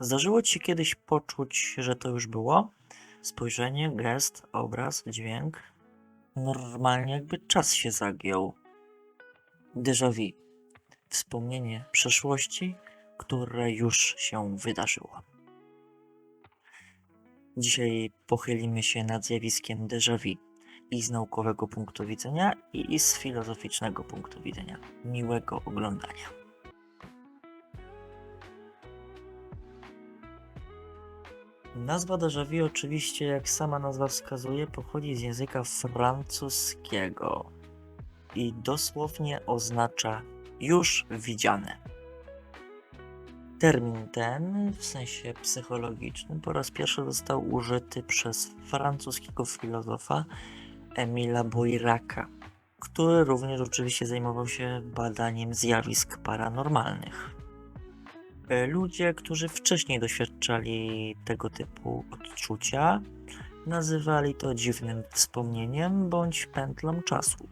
Zdarzyło ci się kiedyś poczuć, że to już było? Spojrzenie, gest, obraz, dźwięk. Normalnie jakby czas się zagiął. Déjà vu. Wspomnienie przeszłości, które już się wydarzyło. Dzisiaj pochylimy się nad zjawiskiem déjà vu i z naukowego punktu widzenia, i z filozoficznego punktu widzenia. Miłego oglądania. Nazwa déjà vu oczywiście, jak sama nazwa wskazuje, pochodzi z języka francuskiego i dosłownie oznacza już widziane. Termin ten, w sensie psychologicznym, po raz pierwszy został użyty przez francuskiego filozofa Emila Boiraka, który również oczywiście zajmował się badaniem zjawisk paranormalnych. E, Ludzie, którzy wcześniej doświadczali tego typu odczucia, nazywali to dziwnym wspomnieniem bądź pętlą czasu.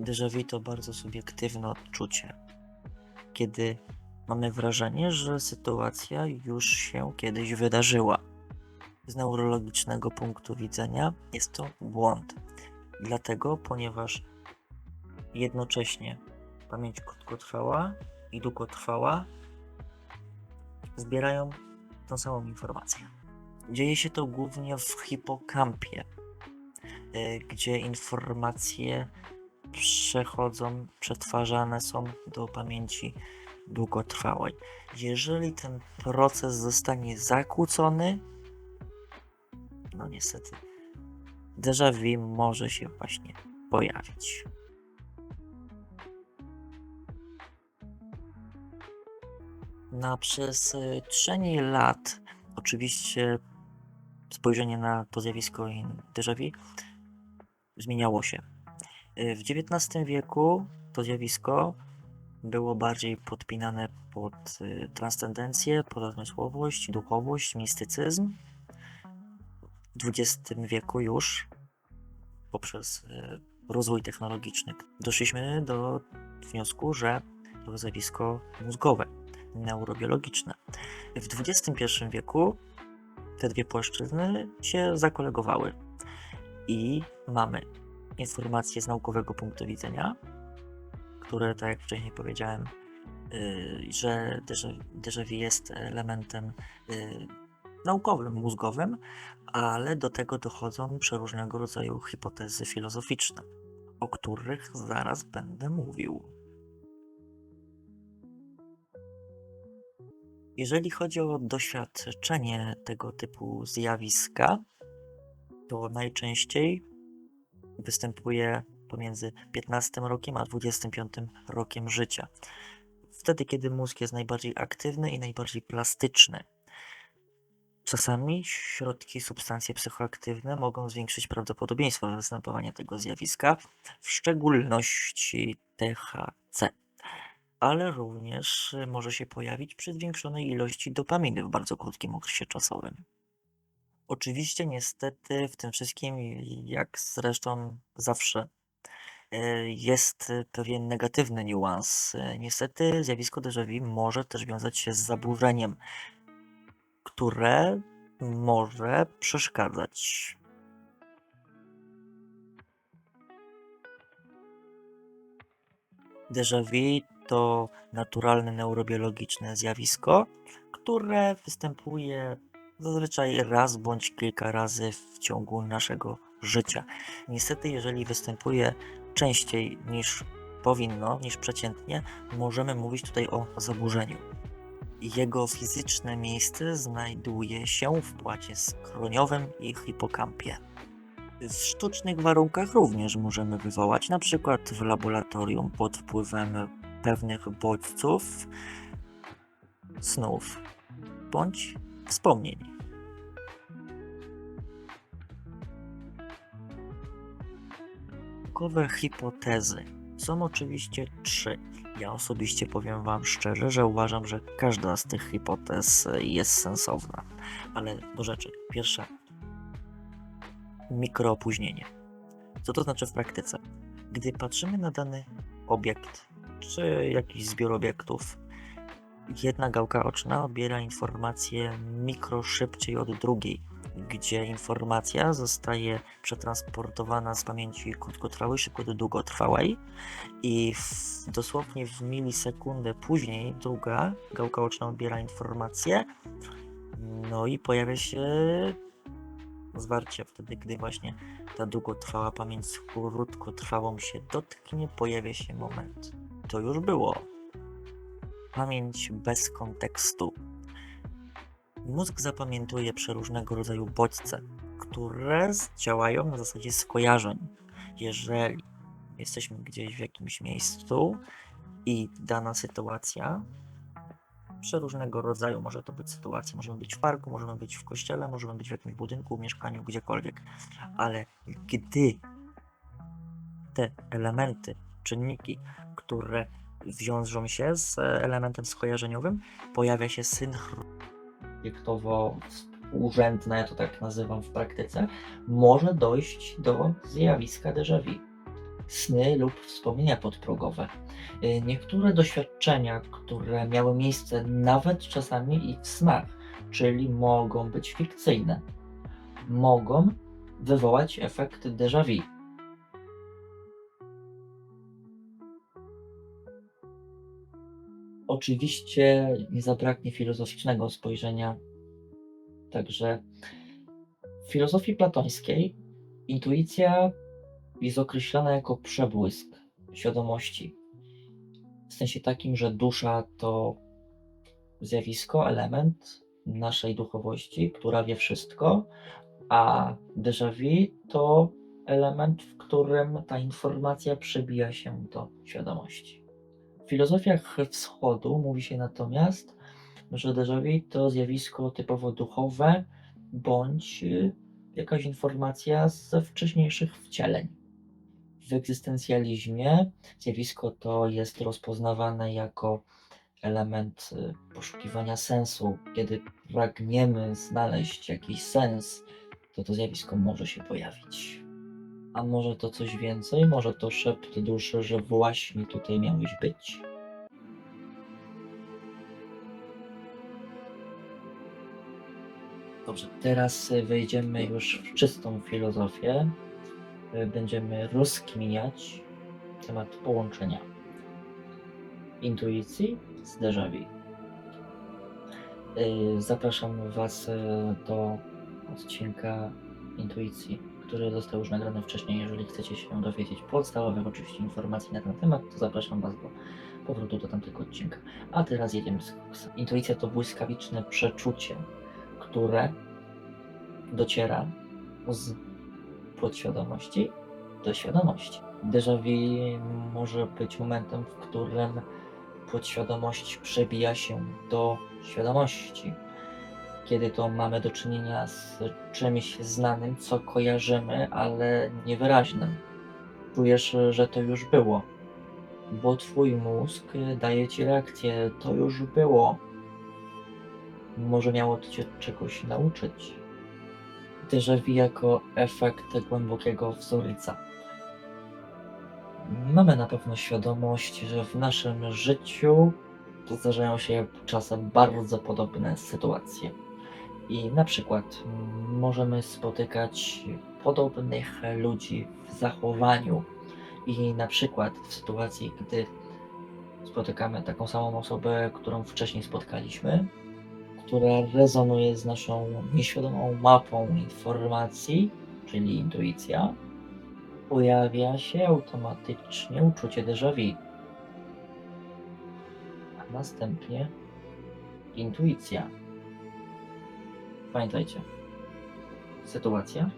Déjà to bardzo subiektywne odczucie, kiedy mamy wrażenie, że sytuacja już się kiedyś wydarzyła. Z neurologicznego punktu widzenia jest to błąd. Dlatego, ponieważ jednocześnie pamięć krótkotrwała i długotrwała zbierają tą samą informację. Dzieje się to głównie w hipokampie, y, gdzie informacje przechodzą, przetwarzane są do pamięci długotrwałej. Jeżeli ten proces zostanie zakłócony, no niestety, déjà vu może się właśnie pojawić. Na przestrzeni lat, oczywiście spojrzenie na to zjawisko i déjà vu zmieniało się. Y, W XIX wieku to zjawisko było bardziej podpinane pod y, transcendencję, pod odmysłowość, duchowość, mistycyzm. W XX wieku już poprzez y, rozwój technologiczny doszliśmy do wniosku, że to zjawisko mózgowe, neurobiologiczne. W XXI wieku te dwie płaszczyzny się zakolegowały i mamy informacje z naukowego punktu widzenia, które, tak jak wcześniej powiedziałem, yy, że déjà vu jest elementem yy, naukowym, mózgowym, ale do tego dochodzą przeróżnego rodzaju hipotezy filozoficzne, o których zaraz będę mówił. Jeżeli chodzi o doświadczenie tego typu zjawiska, to najczęściej występuje pomiędzy 15 rokiem a 25 rokiem życia. Wtedy, kiedy mózg jest najbardziej aktywny i najbardziej plastyczny. Czasami środki, substancje psychoaktywne mogą zwiększyć prawdopodobieństwo występowania tego zjawiska, w szczególności THC. Ale również może się pojawić przy zwiększonej ilości dopaminy w bardzo krótkim okresie czasowym. Oczywiście, niestety, w tym wszystkim, jak zresztą zawsze, e, jest pewien negatywny niuans. E, Niestety, zjawisko déjà vu może też wiązać się z zaburzeniem, które może przeszkadzać. Déjà vu to naturalne neurobiologiczne zjawisko, które występuje zazwyczaj raz bądź kilka razy w ciągu naszego życia. Niestety, jeżeli występuje częściej niż powinno, niż przeciętnie, możemy mówić tutaj o zaburzeniu. Jego fizyczne miejsce znajduje się w płacie skroniowym i hipokampie. W sztucznych warunkach również możemy wywołać, przykład w laboratorium pod wpływem pewnych bodźców, snów bądź wspomnień. Naukowe hipotezy są oczywiście trzy. Ja osobiście powiem Wam szczerze, że uważam, że każda z tych hipotez jest sensowna. Ale do rzeczy. Pierwsza. Mikroopóźnienie. Co to znaczy w praktyce? Gdy patrzymy na dany obiekt, czy jakiś zbiór obiektów, jedna gałka oczna odbiera informację mikro szybciej od drugiej, gdzie informacja zostaje przetransportowana z pamięci krótkotrwałej szybko do długotrwałej i w, dosłownie w milisekundę później druga gałka oczna odbiera informację, no i pojawia się zwarcie wtedy, gdy właśnie ta długotrwała pamięć z krótkotrwałą się dotknie, pojawia się moment. To już było. Pamięć bez kontekstu. Mózg zapamiętuje przeróżnego rodzaju bodźce, które działają na zasadzie skojarzeń. Jeżeli jesteśmy gdzieś w jakimś miejscu i dana sytuacja przeróżnego rodzaju. Może to być sytuacja, możemy być w parku, możemy być w kościele, możemy być w jakimś budynku, mieszkaniu, gdziekolwiek. Ale gdy te elementy, czynniki, które wiążą się z elementem skojarzeniowym, pojawia się synchron obiektowo współrzędne, ja to tak nazywam w praktyce, może dojść do zjawiska déjà vu. Sny lub wspomnienia podprogowe. Y, Niektóre doświadczenia, które miały miejsce nawet czasami i w snach, czyli mogą być fikcyjne, mogą wywołać efekt déjà vu. Oczywiście nie zabraknie filozoficznego spojrzenia. Także w filozofii platońskiej intuicja jest określana jako przebłysk świadomości. W sensie takim, że dusza to zjawisko, element naszej duchowości, która wie wszystko, a déjà vu to element, w którym ta informacja przebija się do świadomości. Filozofiach wschodu mówi się natomiast, że déjà to zjawisko typowo duchowe bądź y, jakaś informacja ze wcześniejszych wcieleń. W egzystencjalizmie zjawisko to jest rozpoznawane jako element y, poszukiwania sensu. Kiedy pragniemy znaleźć jakiś sens, to to zjawisko może się pojawić. A może to coś więcej? Może to szept duszy, że właśnie tutaj miałeś być? Dobrze, teraz wejdziemy już w czystą filozofię. Będziemy rozkminiać temat połączenia intuicji z déjà vu. Zapraszam Was do odcinka intuicji, który został już nagrany wcześniej. Jeżeli chcecie się dowiedzieć podstawowych oczywiście informacji na ten temat, to zapraszam Was do powrotu do tamtego odcinka. A teraz jedziemy z koksa. Intuicja to błyskawiczne przeczucie, które dociera z podświadomości do świadomości. Déjà vu może być momentem, w którym podświadomość przebija się do świadomości. Kiedy to mamy do czynienia z czymś znanym, co kojarzymy, ale niewyraźnym. Czujesz, że to już było, bo twój mózg daje ci reakcję, to już było. Może miało to cię czegoś nauczyć. Vu jako efekt głębokiego wzorca. Mamy na pewno świadomość, że w naszym życiu zdarzają się czasem bardzo podobne sytuacje. I na przykład możemy spotykać podobnych ludzi w zachowaniu. I na przykład w sytuacji, gdy spotykamy taką samą osobę, którą wcześniej spotkaliśmy, która rezonuje z naszą nieświadomą mapą informacji, czyli intuicja, pojawia się automatycznie uczucie déjà vu. A następnie intuicja. Pamiętajcie, sytuacja,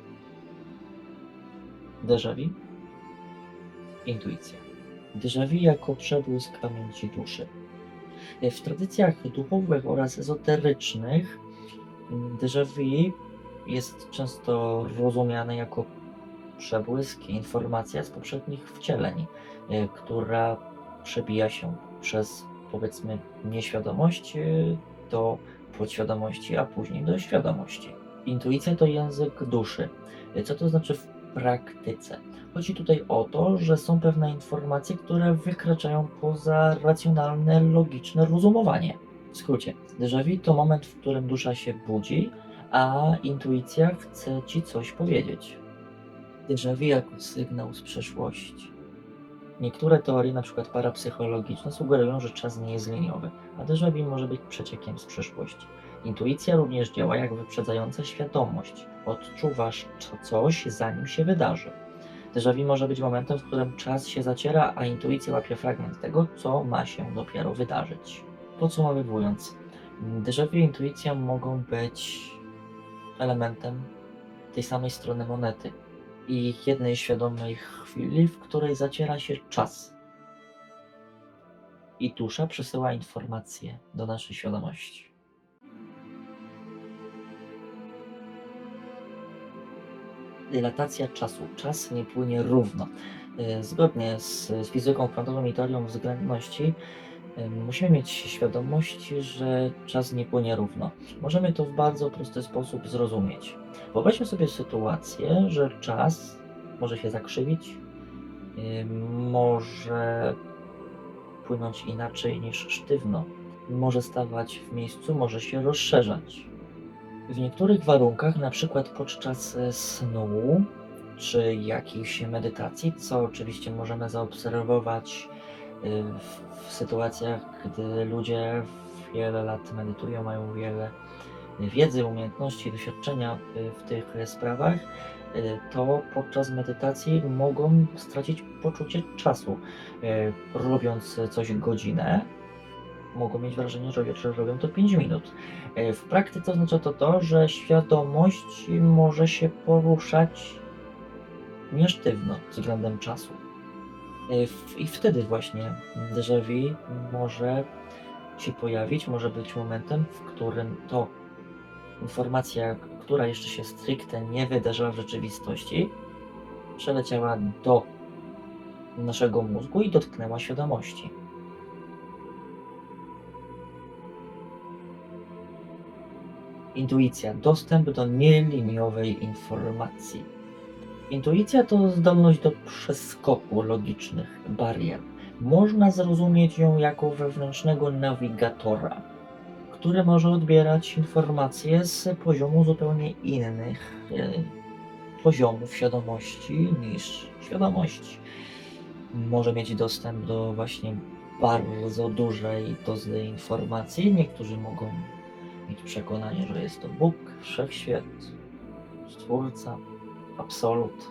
déjà vu, intuicja. Déjà vu jako przebłysk pamięci duszy. W tradycjach duchowych oraz ezoterycznych mm, déjà vu jest często rozumiane jako przebłysk, informacja z poprzednich wcieleń, y, która przebija się przez powiedzmy nieświadomość y, do podświadomości, a później do świadomości. Intuicja to język duszy. Co to znaczy w praktyce. Chodzi tutaj o to, że są pewne informacje, które wykraczają poza racjonalne, logiczne rozumowanie. W skrócie, déjà to moment, w którym dusza się budzi, a intuicja chce ci coś powiedzieć. Déjà jako sygnał z przeszłości. Niektóre teorie, np. parapsychologiczne, sugerują, że czas nie jest liniowy, a déjà vu może być przeciekiem z przeszłości. Intuicja również działa jak wyprzedzająca świadomość. Odczuwasz co- coś, zanim się wydarzy. Déjà vu może być momentem, w którym czas się zaciera, a intuicja łapie fragment tego, co ma się dopiero wydarzyć. Podsumowując, déjà vu i intuicja mogą być elementem tej samej strony monety i jednej świadomej chwili, w której zaciera się czas. I dusza przesyła informacje do naszej świadomości. Dylatacja czasu. Czas nie płynie równo. E, Zgodnie z, z fizyką kwantową i teorią względności, e, musimy mieć świadomość, że czas nie płynie równo. Możemy to w bardzo prosty sposób zrozumieć. Wyobraźmy sobie sytuację, że czas może się zakrzywić, yy, może płynąć inaczej niż sztywno, może stawać w miejscu, może się rozszerzać. W niektórych warunkach, na przykład podczas e, snu czy jakiejś medytacji, co oczywiście możemy zaobserwować w, w sytuacjach, gdy ludzie wiele lat medytują, mają wiele wiedzy, umiejętności, doświadczenia y, w tych sprawach, y, to podczas medytacji mogą stracić poczucie czasu. Y, Robiąc coś godzinę, mogą mieć wrażenie, że że robią to 5 minut. Y, W praktyce oznacza to to, że świadomość może się poruszać niesztywno względem czasu. Y, I wtedy właśnie déjà vu może się pojawić, może być momentem, w którym to informacja, która jeszcze się stricte nie wydarzyła w rzeczywistości, przeleciała do naszego mózgu i dotknęła świadomości. Intuicja dostęp do nieliniowej informacji. Intuicja to zdolność do przeskoku logicznych barier. Można zrozumieć ją jako wewnętrznego nawigatora, który może odbierać informacje z poziomu zupełnie innych e, poziomów świadomości niż świadomość. Może mieć dostęp do właśnie bardzo dużej dozy informacji. Niektórzy mogą mieć przekonanie, że jest to Bóg, wszechświat, stwórca, absolut.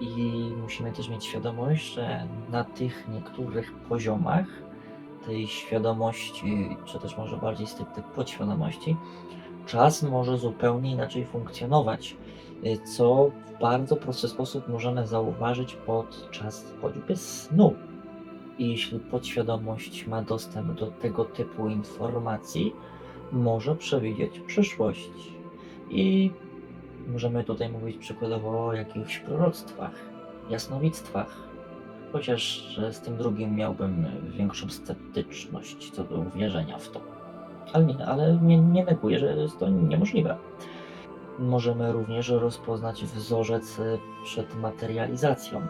I musimy też mieć świadomość, że na tych niektórych poziomach tej świadomości, czy też może bardziej stricte podświadomości, czas może zupełnie inaczej funkcjonować, y, co w bardzo prosty sposób możemy zauważyć podczas choćby snu. I jeśli podświadomość ma dostęp do tego typu informacji, może przewidzieć przyszłość. I możemy tutaj mówić przykładowo o jakichś proroctwach, jasnowictwach, chociaż z tym drugim miałbym większą sceptyczność co do wierzenia w to. Ale nie, ale nie, nie neguję, że jest to niemożliwe. Możemy również rozpoznać wzorzec przed materializacją,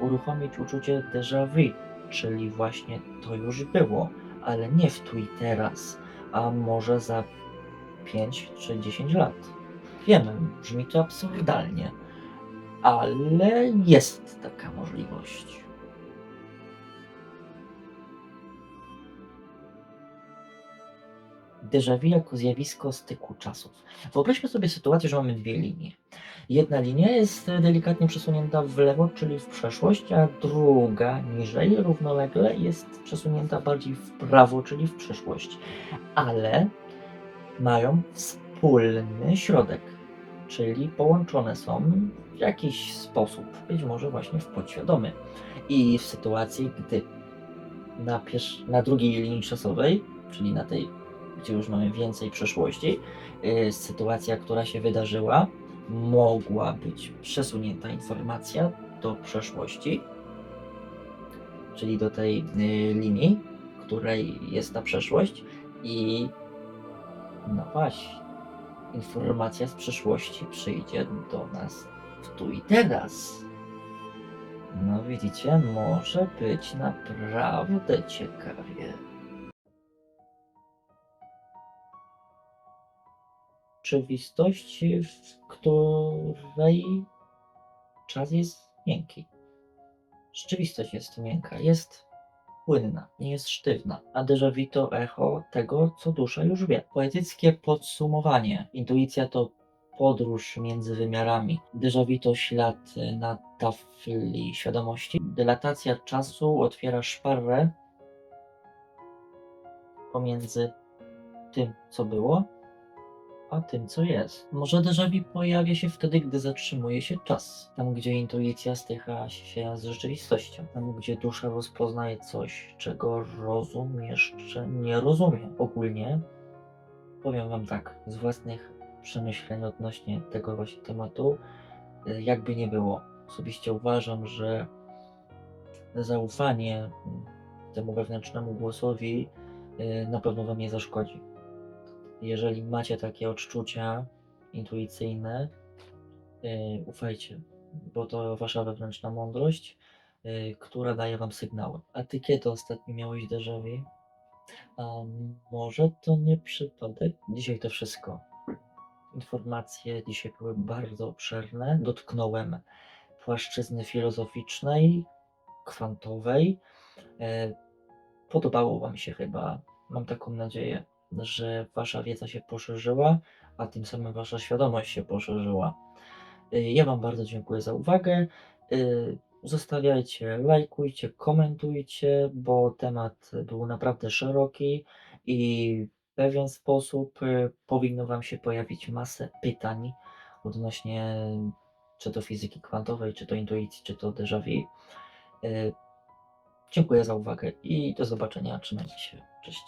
uruchomić uczucie déjà vu, czyli właśnie to już było, ale nie w tu i teraz, a może za 5 czy 10 lat. Wiem, brzmi to absurdalnie, ale jest taka możliwość. Déjà vu jako zjawisko styku czasów. Wyobraźmy sobie sytuację, że mamy dwie linie. Jedna linia jest delikatnie przesunięta w lewo, czyli w przeszłość, a druga niżej, równolegle, jest przesunięta bardziej w prawo, czyli w przyszłość. Ale mają wspólny środek, czyli połączone są w jakiś sposób, być może właśnie w podświadomy. I w sytuacji, gdy na, na drugiej linii czasowej, czyli na tej, gdzie już mamy więcej przeszłości, yy, sytuacja, która się wydarzyła, mogła być przesunięta informacja do przeszłości, czyli do tej y, linii, której jest ta przeszłość i no właśnie, informacja z przeszłości przyjdzie do nas w tu i teraz. No widzicie, może być naprawdę ciekawie. Rzeczywistości, w której czas jest miękki. Rzeczywistość jest miękka, jest płynna, nie jest sztywna, a déjà vu to echo tego, co dusza już wie. Poetyckie podsumowanie. Intuicja to podróż między wymiarami. Déjà vu to ślad na tafli świadomości. Dylatacja czasu otwiera szparę pomiędzy tym, co było, a tym, co jest. Może déjà pojawia się wtedy, gdy zatrzymuje się czas. Tam, gdzie intuicja styka się z rzeczywistością. Tam, gdzie dusza rozpoznaje coś, czego rozum jeszcze nie rozumie. Ogólnie powiem Wam tak, z własnych przemyśleń odnośnie tego właśnie tematu, y, jakby nie było. Osobiście uważam, że zaufanie temu wewnętrznemu głosowi y, na pewno Wam nie zaszkodzi jeżeli macie takie odczucia intuicyjne, yy, ufajcie, bo to wasza wewnętrzna mądrość, yy, która daje wam sygnały. A ty kiedy ostatnio miałeś déjà vu? A może to nie przypadek? Dzisiaj to wszystko. Informacje dzisiaj były bardzo obszerne. Dotknąłem płaszczyzny filozoficznej, kwantowej. E, Podobało Wam się chyba, mam taką nadzieję że wasza wiedza się poszerzyła, a tym samym wasza świadomość się poszerzyła. Y, Ja Wam bardzo dziękuję za uwagę. Y, Zostawiajcie, lajkujcie, komentujcie, bo temat był naprawdę szeroki i w pewien sposób y, powinno Wam się pojawić masę pytań odnośnie czy to fizyki kwantowej, czy to intuicji, czy to déjà vu. Dziękuję za uwagę i do zobaczenia. Trzymajcie się. Cześć.